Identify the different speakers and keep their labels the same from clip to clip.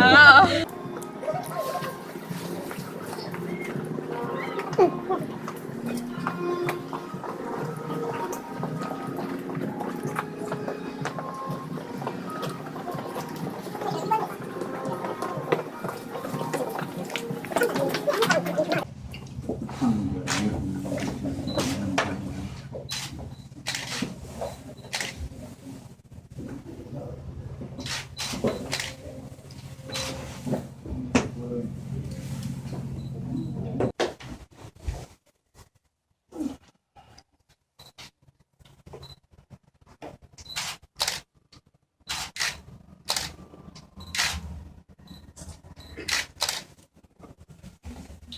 Speaker 1: 啊。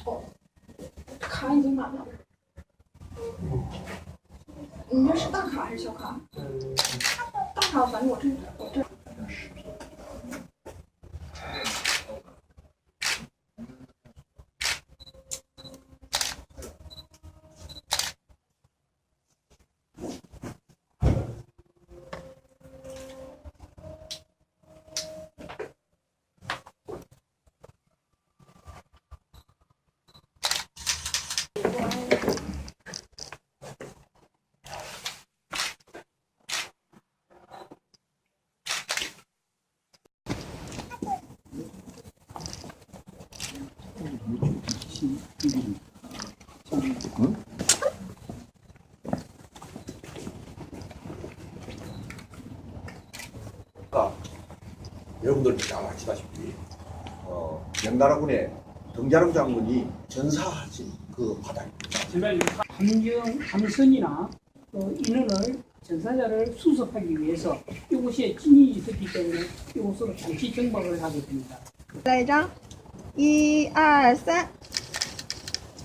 Speaker 2: 哦,卡已经满了。你这是大卡还是小卡？大卡，反正我这我这。
Speaker 3: 아까 여러분들도 잘 아시다시피 어, 명나라군의 등자령 장군이 전사하신 그 바다입니다.
Speaker 4: 함정, 함선이나 또 인원을 전사자를 수습하기 위해서 이곳에 진이 있었기 때문에 이곳으로 잠시 정박을 하게 됩니다.
Speaker 2: 来一张， 一二三。